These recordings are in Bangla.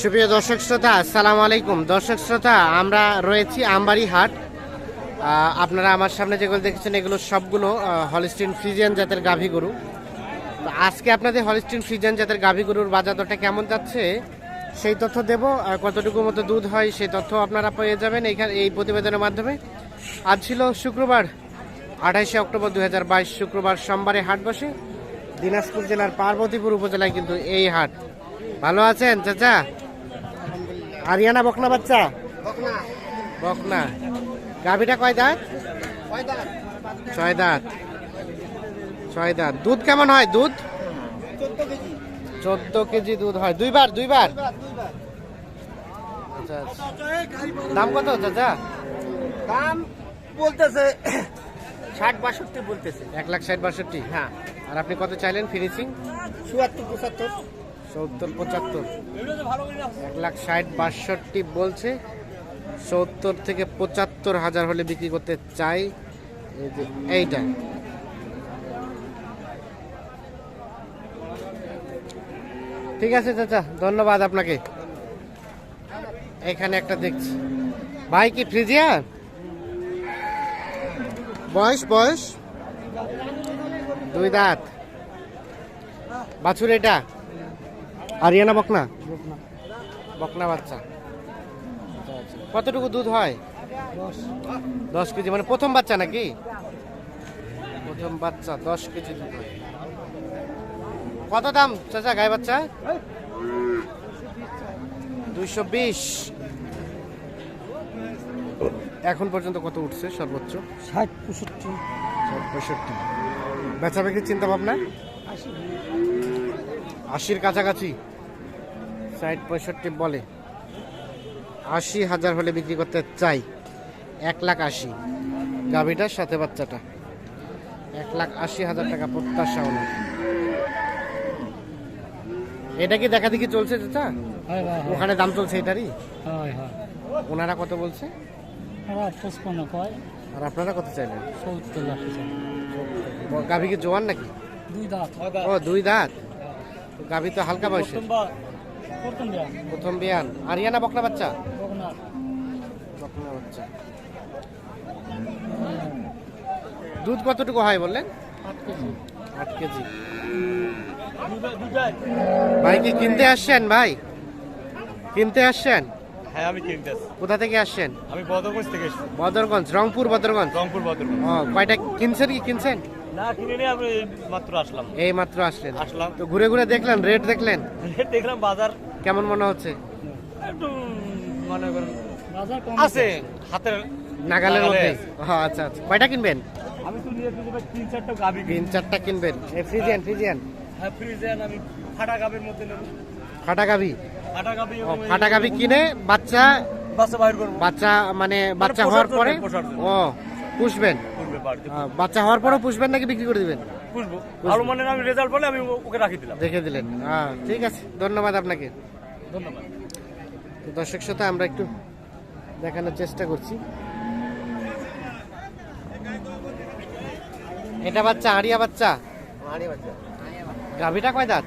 সুপ্রিয় দর্শক শ্রোতা, আসসালামু আলাইকুম। দর্শক শ্রোতা, আমরা রয়েছি আমবাড়ি হাট। আপনারা আমার সামনে যেগুলো দেখেছেন, এগুলো সবগুলো হলিস্টিন ফ্রিজিয়ান জাতের গাভী গরু। আজকে আপনাদের হলিস্টিন ফ্রিজিয়ান জাতের গাভী গরুর বাজার দরটা কেমন যাচ্ছে, সেই তথ্য দেব। আর কতটুকু মতো দুধ হয়, সেই তথ্য আপনারা পেয়ে যাবেন এইখানে এই প্রতিবেদনের মাধ্যমে। আজ ছিল শুক্রবার আঠাশে অক্টোবর দুই হাজার বাইশ, শুক্রবার সোমবারে হাট বসে। দিনাজপুর জেলার পার্বতীপুর উপজেলায় কিন্তু এই হাট ভালো আছেন চাচা? আরিয়ানা বকনা বাচ্চা? বকনা। গাভিটা কয় দাঁত? ছয় দাঁত। ছয় দাঁত। দুধ কেমন হয় দুধ? চোদ্দ কেজি দুধ হয়। দুইবার দুইবার? আচ্ছা, আচ্ছা। দাম কত চাচা? দাম বলতেছে ষাট বাষট্টি বলতেছে। এক লাখ ষাট বাষট্টি? হ্যাঁ। আর আপনি কত চাইলেন ফিনিশিং? চুয়াত্তর পঁচাত্তর। সত্তর, পঁচাত্তর। এক লাখ ষাট, বাষট্টি বলছে। সত্তর থেকে পঁচাত্তর হাজার হলে বিক্রি করতে চাই। এইটা। ঠিক আছে চাচা, ধন্যবাদ আপনাকে। এখানে একটা দেখছি। ভাই কি ফ্রিজিয়ান বয়স বয়স? দুই দাঁত। বাছুর এটা? আরিয়ানা বকনা? বকনা। বাচ্চা। কতটুকু দুধ হয়? দশ। কেজি মানে প্রথম বাচ্চা নাকি? প্রথম বাচ্চা দশ কেজি দুধ হয়। কত দাম চাচা গায়ে বাচ্চা? দুইশো বিশ। এখন পর্যন্ত কত উঠছে সর্বোচ্চ? ষাট পঁয়ষট্টি। ষাট পঁয়ষট্টি। বেচা বিক্রির চিন্তা ভাবনা? আশির কাছাকাছি। ষাট পঁয়ষট্টি বলে। আশি হাজার হলে বিক্রি করতে চাই। এক লাখ আশি। গাভিটার সাথে বাচ্চাটা। এক লাখ আশি হাজার টাকা প্রত্যাশা ওনার। এটা কি দেখা দেখি চলছে চাচা? ওখানে দাম চলছে এটারই? হয় হয়। ওনারা কত বলছে? আর আপনারা কত চাইলেন? গাভি কি জোয়ান নাকি? দুই দাঁত। ও দুই দাঁত। গাভি তো হালকা বয়সে প্রথম বিয়ান। আরিয়ানা বকনা বাচ্চা? বকনা। বাচ্চা। দুধ কতটুকু হয় বললেন? আট কেজি। আট কেজি। ভাই কি কিনতে আসছেন ভাই? কিনতে আসছেন? হ্যাঁ আমি কিনতেছি কোথা থেকে আসছেন? আমি বদরগঞ্জ থেকে এসেছি। বদরগঞ্জ রংপুর বদরগঞ্জ? রংপুর বদরগঞ্জ। ও কয়টা কিনছেন কি কিনছেন? না কিনে নিয়ে আমি এই মাত্র আসলাম। এই মাত্র আসলেন। আসলাম। তো ঘুরে ঘুরে দেখলেন রেট দেখলেন? দেখলাম বাজার কেমন মনে হচ্ছে? একটু মনে করেন আছে হাতের নাগালের মধ্যে। আচ্ছা আচ্ছা। কয়টা কিনবেন? আমি তো নিয়ে তিন চারটা গাবি তিন চারটা কিনবেন। Friesian Friesian? হ্যাঁ ফ্রিজে আমি ফাটা গাবির মধ্যে নেব। ফাটা গাভি ফাটা গাবি ও, ফাটা গাভি কিনে বাচ্চা বাচ্চা বাইর করব। বাচ্চা মানে বাচ্চা হওয়ার পরে? ও পুষবেন? বাচ্চা হওয়ার পরেও পুষবেন নাকি বিক্রি করে দিবেন? বুঝব ভালো মানে আমি রেজাল্ট বলে আমি ওকে রাখি দিলাম। দেখে দিলেন। হ্যাঁ ঠিক আছে। ধন্যবাদ আপনাকে। ধন্যবাদ। তো দর্শক সাথে আমরা একটু দেখানোর চেষ্টা করছি। এটা বাচ্চা আড়িয়া বাচ্চা? গাভিটা কয় দাঁত?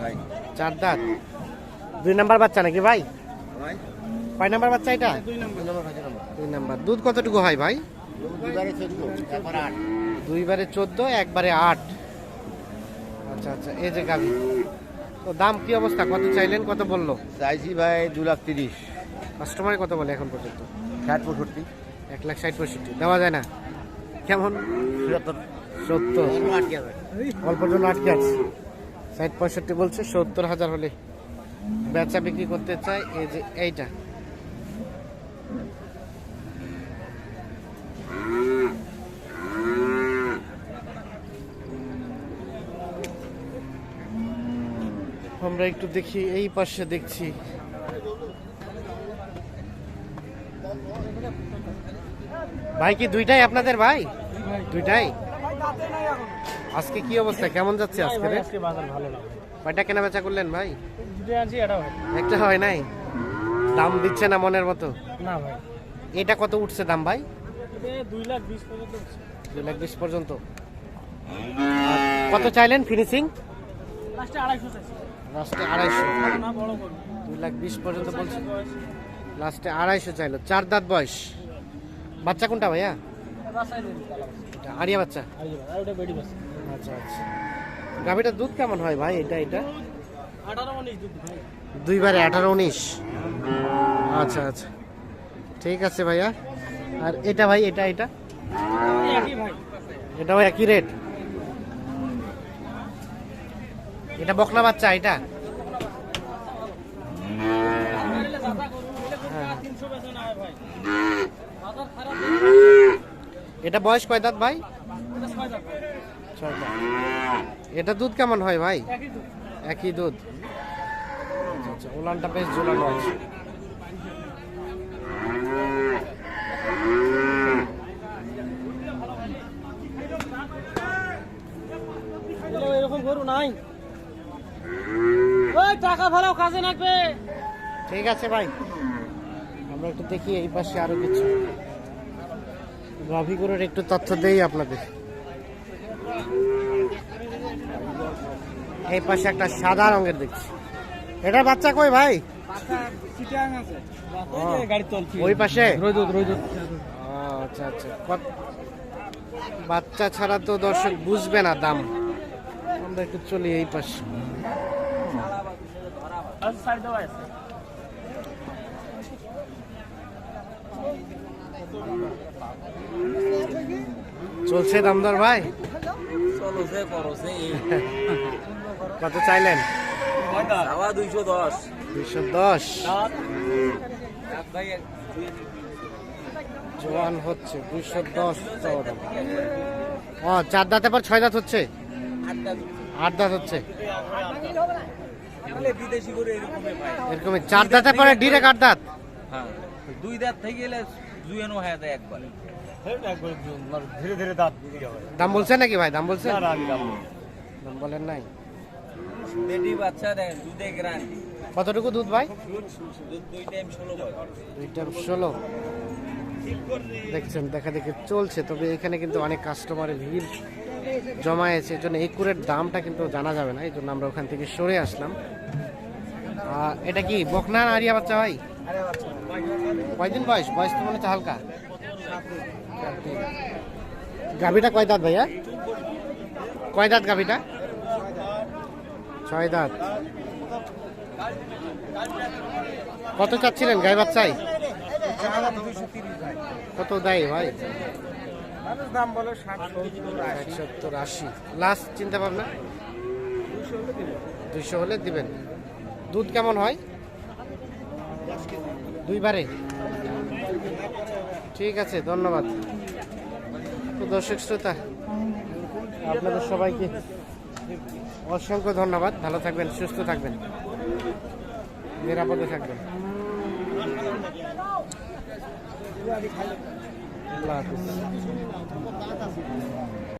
ভাই। চার দাঁত। দুই নাম্বার বাচ্চা নাকি ভাই? ভাই। কয় নাম্বার বাচ্চা এটা? দুই নম্বর। দুই নম্বর দুই নম্বর। দুই নাম্বার। দুধ কতটুকু হয় ভাই? দুইবারে চোদ্দ একবারে আট। আচ্ছা আচ্ছা এই যে গাভি। তো দাম কি অবস্থা? কত চাইলেন কত বলল? চাইছি ভাই দু লাখ তিরিশ। কাস্টমারে কত বলে এখন পর্যন্ত? ষাট পঁয়ষট্টি। এক লাখ ষাট পঁয়ষট্টি। দেওয়া যায় না? কেমন? সত্তর। অল্পর জন্য আটকে আছে। ষাট পঁয়ষট্টি বলছে সত্তর হাজার হলে বেচা বিক্রি করতে চাই এই যে এইটা। আমরা একটু দেখি এই পাশে দেখছি। ভাই কি দুইটাই আপনাদের ভাই? দুইটাই? আজকে কি অবস্থা? কেমন যাচ্ছে আজকে রে? আজকে বাজার ভালো না কয়টা কেনা বেচা করলেন ভাই? একটা হয়। নাই? দাম দিচ্ছে না মনের মতো? না ভাই। এটা কত উঠছে দাম ভাই? দুই লাখ বিশ পর্যন্ত দুই লাখ বিশ পর্যন্ত। কত চাইলেন ফিনিশিং আড়াইশো লাস্টে আড়াইশো। দুই লাখ বিশ পর্যন্ত বলছে। লাস্টে আড়াইশো চাইলো। চার দাঁত বয়স। বাচ্চা কোনটা ভাইয়া? আরিয়া বাচ্চা। আচ্ছা আচ্ছা। গাভিটার দুধ কেমন হয় ভাই? এটা এটা? দুইবারে আঠারো উনিশ। আচ্ছা আচ্ছা। ঠিক আছে ভাইয়া। আর এটা ভাই, এটা এটা? এটাও একই রেট এটা বকনা বাচ্চা এটা? এটা বয়স কয় দাঁত ভাই? এটা দুধ কেমন হয় ভাই? একই দুধ। আচ্ছা, আচ্ছা ওলানটা বেশ ঝোলানো আছে। এরকম নাই। ওই টাকা ভাড়াও কাজে লাগবে। ঠিক আছে ভাই। আমরা একটু দেখি এই পাশে আরও কিছু। গাভী গরুর একটু তথ্য দেই আপনাদের। এই পাশে একটা সাদা রঙের দেখছি। এটার বাচ্চা কই ভাই? ওই পাশে? আচ্ছা আচ্ছা। বাচ্চা ছাড়া তো দর্শক বুঝবে না দাম। আমরা একটু চলি এই পাশে। চলছে দামদার ভাই? চলো সে কত চাইলেন? দুইশো দশ। দুইশো দশ। জোয়ান হচ্ছে দুইশো দশ ও চার দাঁতে পর ছয় দাঁত হচ্ছে? আট দাঁত হচ্ছে। এরকমই চার দাঁতে পরে ডিরেক্ট আট দাঁত? হ্যাঁ দুই দাঁত থেকে গেলে জুয়েনো হয়ে যায় একবার। একবার ধীরে ধীরে দাঁত দাম বলছেন নাকি ভাই? দাম বলছেন? না না আমি দাম বলেন নাই। বেটি বাচ্চা দেয় দুধে গ্যারান্টি কতটুকু দুধ ভাই? দুধ দুই টাইম ষোলো হয় দেখছেন দেখা দেখে চলছে তবে এখানে কিন্তু অনেক কাস্টমারের ভিড় জমায়েছে এই জন্য একুরের দামটা কিন্তু জানা যাবে না এই জন্য আমরা ওখান থেকে সরে আসলাম। এটা কি বকনা না আরিয়া বাচ্চা ভাই? কয়দিন বয়স? বয়স তো মনে হচ্ছে হালকা। গাভীটা কয় দাঁত ভাইয়া? কয় দাঁত গাভীটা? ছয় দাঁত। কত চাচ্ছিলেন গাই বাচ্চাই কত দেয় ভাই? দাম বলে সত্তর আশি। লাস্ট চিন্তা ভাবনা? দুইশো হলে দিবেন। দুধ কেমন হয়? দুইবারে? ঠিক আছে, ধন্যবাদ। দর্শক শ্রোতা, আপনাদের সবাইকে অসংখ্য ধন্যবাদ। ভালো থাকবেন, সুস্থ থাকবেন, নিরাপদে থাকবেন। আল্লাহ হাফিজ।